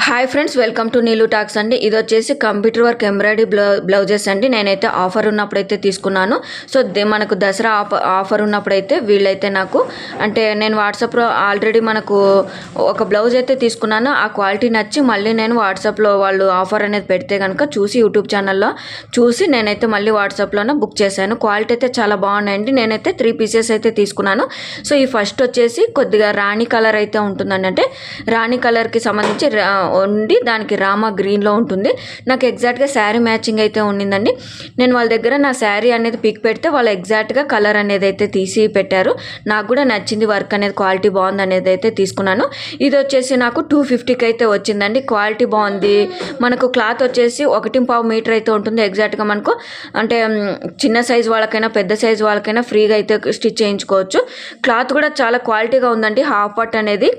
Hi friends welcome to Neelu talks అండి. ఇది వచ్చేసి కంప్యూటర్ వర్క్ ఎంబ్రాయిడరీ బ్లౌ బ్లౌజెస్ అండి. నేనైతే ఆఫర్ ఉన్నప్పుడైతే తీసుకున్నాను. సో దే- మనకు దసరా ఆఫర్ ఉన్నప్పుడైతే వీళ్ళైతే నాకు అంటే నేను వాట్సాప్లో ఆల్రెడీ మనకు ఒక బ్లౌజ్ అయితే తీసుకున్నాను. ఆ క్వాలిటీ నచ్చి మళ్ళీ నేను వాట్సాప్లో వాళ్ళు ఆఫర్ అనేది పెడితే కనుక చూసి యూట్యూబ్ ఛానల్లో చూసి నేనైతే మళ్ళీ వాట్సాప్లోనే బుక్ చేశాను. క్వాలిటీ అయితే చాలా బాగున్నాయండి. నేనైతే త్రీ పీసెస్ అయితే తీసుకున్నాను. సో ఈ ఫస్ట్ వచ్చేసి కొద్దిగా రాణి కలర్ అయితే ఉంటుందండి. అంటే రాణి కలర్కి సంబంధించి వచ్చి ఉండి దానికి రామా గ్రీన్లో ఉంటుంది. నాకు ఎగ్జాక్ట్గా శారీ మ్యాచింగ్ అయితే ఉండిందండి. నేను వాళ్ళ దగ్గర నా శారీ అనేది పిక్ పెడితే వాళ్ళు ఎగ్జాక్ట్గా కలర్ అనేది అయితే తీసి పెట్టారు. నాకు కూడా నచ్చింది వర్క్ అనేది క్వాలిటీ బాగుంది అనేది అయితే తీసుకున్నాను. ఇది వచ్చేసి నాకు టూ ఫిఫ్టీకి అయితే వచ్చిందండి. క్వాలిటీ బాగుంది. మనకు క్లాత్ వచ్చేసి ఒకటి పావు మీటర్ అయితే ఉంటుంది ఎగ్జాక్ట్గా మనకు. అంటే చిన్న సైజ్ వాళ్ళకైనా పెద్ద సైజ్ వాళ్ళకైనా ఫ్రీగా అయితే స్టిచ్ చేయించుకోవచ్చు. క్లాత్ కూడా చాలా క్వాలిటీగా ఉందండి. హాఫ్ పట్ అనేది.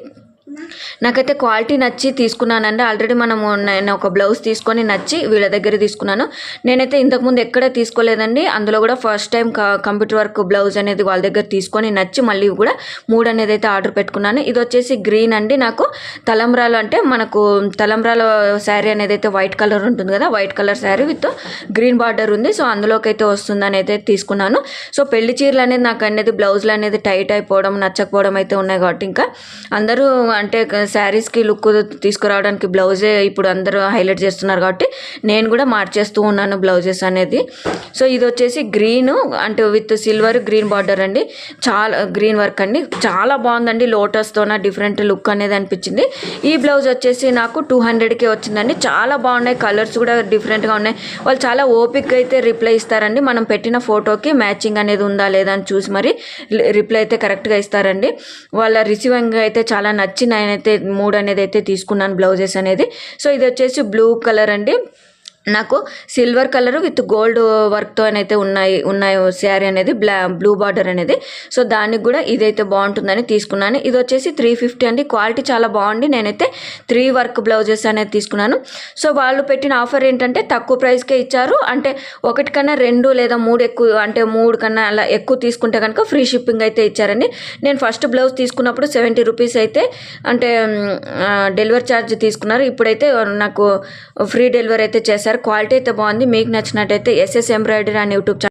నాకైతే క్వాలిటీ నచ్చి తీసుకున్నానండి. ఆల్రెడీ మనము నేను ఒక బ్లౌజ్ తీసుకొని నచ్చి వీళ్ళ దగ్గర తీసుకున్నాను. నేనైతే ఇంతకుముందు ఎక్కడ తీసుకోలేదండి. అందులో కూడా first time computer work blouse అనేది వాళ్ళ దగ్గర తీసుకొని నచ్చి మళ్ళీ కూడా మూడు అనేది అయితే ఆర్డర్ పెట్టుకున్నాను. ఇది వచ్చేసి గ్రీన్ అండి నాకు. తలంబ్రాలు అంటే మనకు తలంబ్రాల శారీ అనేది అయితే వైట్ కలర్ ఉంటుంది కదా white colour sari with green border ఉంది. సో అందులోకి అయితే వస్తుందని అయితే తీసుకున్నాను. సో పెళ్ళి చీరలు అనేది నాకు అనేది బ్లౌజులు అనేది టైట్ అయిపోవడం నచ్చకపోవడం అయితే ఉన్నాయి కాబట్టి ఇంకా అందరూ అంటే శారీస్కి లుక్ తీసుకురావడానికి బ్లౌజే ఇప్పుడు అందరూ హైలైట్ చేస్తున్నారు కాబట్టి నేను కూడా మార్చేస్తూ ఉన్నాను బ్లౌజెస్ అనేది. సో ఇది వచ్చేసి గ్రీన్ అంటే విత్ సిల్వర్ గ్రీన్ బార్డర్ అండి. చాలా గ్రీన్ వర్క్ అండి. చాలా బాగుందండి లోటస్తోన డిఫరెంట్ లుక్ అనేది అనిపించింది. ఈ బ్లౌజ్ వచ్చేసి నాకు టూ హండ్రెడ్కే వచ్చిందండి. చాలా బాగున్నాయి కలర్స్ కూడా డిఫరెంట్గా ఉన్నాయి. వాళ్ళు చాలా ఓపిక్ అయితే రిప్లై ఇస్తారండి. మనం పెట్టిన ఫోటోకి మ్యాచింగ్ అనేది ఉందా లేదా అని చూసి మరి రిప్లై అయితే కరెక్ట్గా ఇస్తారండి. వాళ్ళ రిసీవింగ్ అయితే చాలా నచ్చి నేనైతే మూడు అనేది అయితే తీసుకున్నాను బ్లౌజెస్ అనేది. సో ఇది వచ్చేసి బ్లూ కలర్ అండి. నాకు సిల్వర్ కలర్ విత్ గోల్డ్ వర్క్తో అయితే ఉన్నాయి ఉన్నాయి శారీ అనేది బ్లా బ్లూ బార్డర్ అనేది. సో దానికి కూడా ఇదైతే బాగుంటుందని తీసుకున్నాను. ఇది వచ్చేసి త్రీ ఫిఫ్టీ అండి. క్వాలిటీ చాలా బాగుంది. నేనైతే త్రీ వర్క్ బ్లౌజెస్ అనేది తీసుకున్నాను. సో వాళ్ళు పెట్టిన ఆఫర్ ఏంటంటే తక్కువ ప్రైస్కే ఇచ్చారు. అంటే ఒకటి కన్నా రెండు లేదా మూడు ఎక్కువ అంటే మూడు కన్నా అలా ఎక్కువ తీసుకుంటే కనుక ఫ్రీ షిప్పింగ్ అయితే ఇచ్చారండి. నేను ఫస్ట్ బ్లౌజ్ తీసుకున్నప్పుడు సెవెంటీ రూపీస్ అయితే అంటే డెలివరీ ఛార్జ్ తీసుకున్నారు. ఇప్పుడైతే నాకు ఫ్రీ డెలివరీ అయితే చేశారు. క్వాలిటీ అయితే బాగుంది. మీకు నచ్చినట్టయితే ఎస్ఎస్ ఎంబ్రాయిడరీ అని యూట్యూబ్ ఛానల్